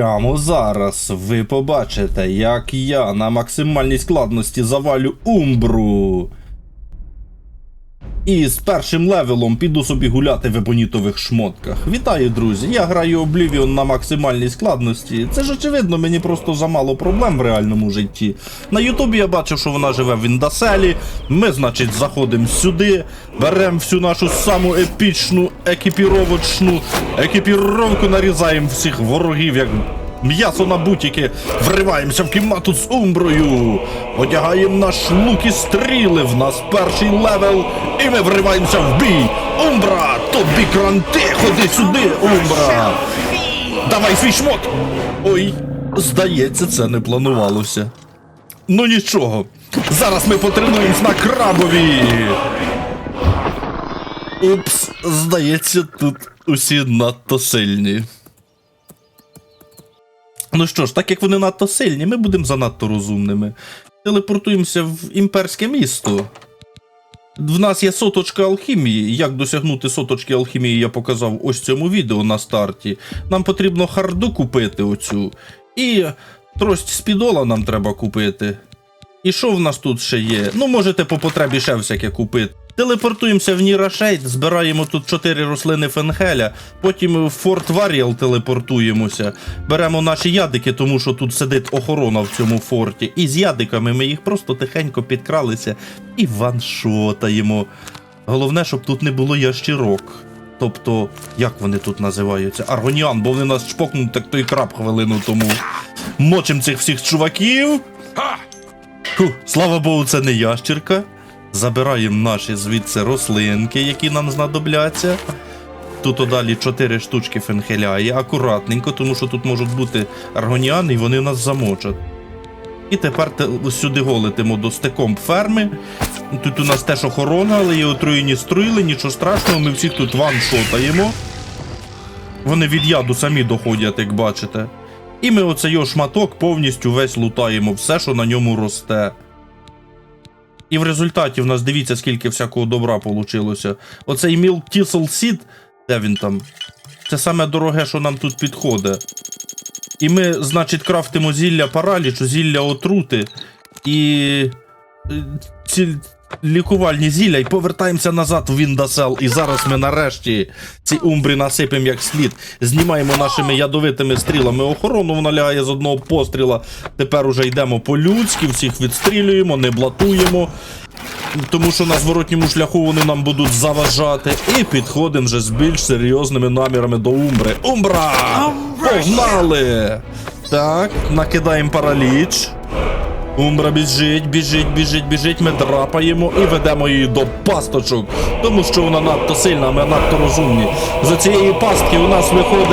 Прямо зараз ви побачите, як я на максимальній складності завалю Умбру. І з першим левелом піду собі гуляти в ебонітових шмотках. Вітаю, друзі! Я граю Oblivion на максимальній складності. Це ж очевидно, мені просто замало проблем в реальному житті. На Ютубі я бачив, що вона живе в Індаселі. Ми, значить, заходимо сюди, беремо всю нашу саму епічну екіпіровочну екіпіровку, нарізаємо всіх ворогів, як М'ясо на бутіки, вриваємося в кімнату з умброю, одягаємо наш лук і стріли, в нас перший левел, і ми вриваємося в бій. Умбра, тобі кранти, ходи сюди, умбра. Давай свій шмот. Ой, здається, це не планувалося. Ну нічого. Зараз ми потренуємось на крабові. Упс, здається, тут усі надто сильні. Ну що ж, так як вони надто сильні, ми будемо занадто розумними. Телепортуємося в імперське місто. В нас є соточка алхімії. Як досягнути соточки алхімії, я показав ось цьому відео на старті. Нам потрібно харду купити оцю. І трость спідола нам треба купити. І що в нас тут ще є? Ну, можете по потребі ще всяке купити. Телепортуємося в Нірашейд, збираємо тут 4 рослини Фенхеля, потім в Форт Варіал телепортуємося, беремо наші ядики, тому що тут сидить охорона в цьому форті. І з ядиками ми їх просто тихенько підкралися і ваншотаємо. Головне, щоб тут не було ящірок. Тобто, як вони тут називаються? Аргоніан, бо вони нас чпокнуть, так той краб хвилину тому. Мочим цих всіх чуваків. Фу, слава Богу, це не ящірка. Забираємо наші звідси рослинки, які нам знадобляться. Тут одалі 4 штучки фенхеляє, акуратненько, тому що тут можуть бути аргоніани, і вони нас замочать. І тепер сюди голитимо до стеком ферми. Тут у нас теж охорона, але є отруєні струїли, нічого страшного, ми всіх тут ваншотаємо. Вони від яду самі доходять, як бачите. І ми оцей шматок повністю весь лутаємо, все, що на ньому росте. І в результаті в нас дивіться, скільки всякого добра вийшло. Оцей Milk Тісел Сід, де він там? Це саме дороге, що нам тут підходить. І ми, значить, крафтимо зілля паралічу, зілля отрути і е, ці лікувальні зілля і повертаємося назад в Віндасел. І зараз ми нарешті ці умбрі насипемо як слід. Знімаємо нашими ядовитими стрілами охорону, вона лягає з одного постріла. Тепер уже йдемо по-людськи, всіх відстрілюємо, не блатуємо. Тому що на зворотньому шляху вони нам будуть заважати. І підходимо вже з більш серйозними намірами до Умбри. Умбра! Погнали! Так, накидаємо параліч. Умбра біжить, біжить, біжить, біжить. Ми драпаємо і ведемо її до пасточок. Тому що вона надто сильна, ми надто розумні. За цієї пастки у нас виходить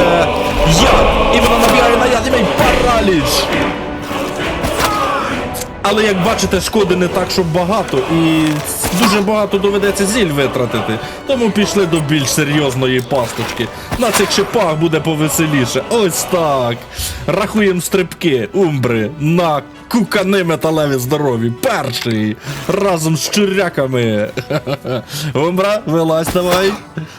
яд, і вона набігає на яд і мій параліч. Але як бачите, шкоди не так, щоб багато, і дуже багато доведеться зіль витратити. Тому пішли до більш серйозної пасточки. На цих шипах буде повеселіше. Ось так. Рахуємо стрибки, умбри на кукани металеві здорові. Перший. Разом з чуряками. Умбра, вилазь давай.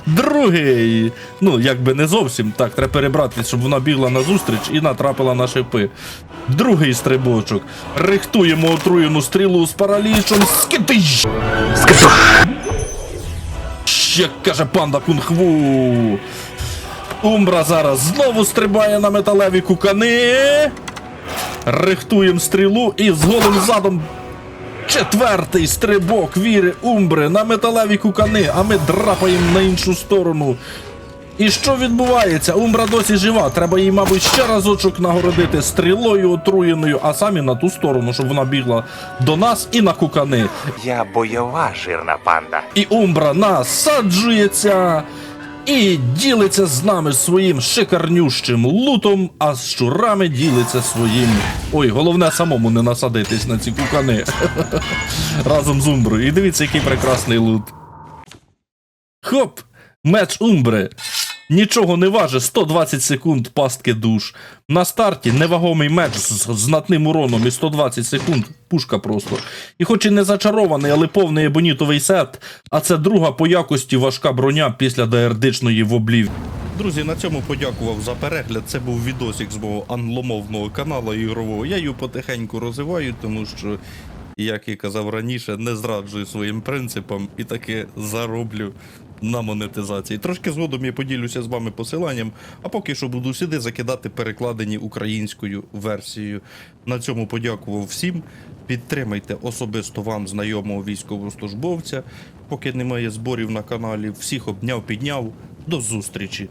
Другий. Ну, якби не зовсім. Так, треба перебрати, щоб вона бігла назустріч і натрапила на шипи. Другий стрибочок. Рихтуємо отруєну стрілу з паралічом. Скидиш! Ще каже панда кунг-фу. Умбра зараз знову стрибає на металеві кукани. Рихтуємо стрілу і з голим задом. Четвертий стрибок віри Умбри на металеві кукани, а ми драпаємо на іншу сторону. І що відбувається? Умбра досі жива. Треба їй, мабуть, ще разочок нагородити стрілою отруєною, а самі на ту сторону, щоб вона бігла до нас і на кукани. Я бойова жирна панда. І Умбра насаджується і ділиться з нами своїм шикарнющим лутом, а з щурами ділиться своїм. Ой, головне самому не насадитись на ці кукани. Разом з Умброю. І дивіться, який прекрасний лут. Хоп! Меч Умбри. Нічого не важить, 120 секунд пастки душ. На старті невагомий меч з знатним уроном і 120 секунд. Пушка просто. І хоч і не зачарований, але повний ебонітовий сет, а це друга по якості важка броня після даердичної воблів. Друзі, на цьому подякував за перегляд. Це був відосик з мого англомовного каналу ігрового. Я його потихеньку розвиваю, тому що, як і казав раніше, не зраджую своїм принципам і таки зароблю на монетизації. Трошки згодом я поділюся з вами посиланням, а поки що буду сюди закидати перекладені українською версією. На цьому подякував всім. Підтримайте особисто вам знайомого військовослужбовця. Поки немає зборів на каналі, всіх обняв, підняв. До зустрічі!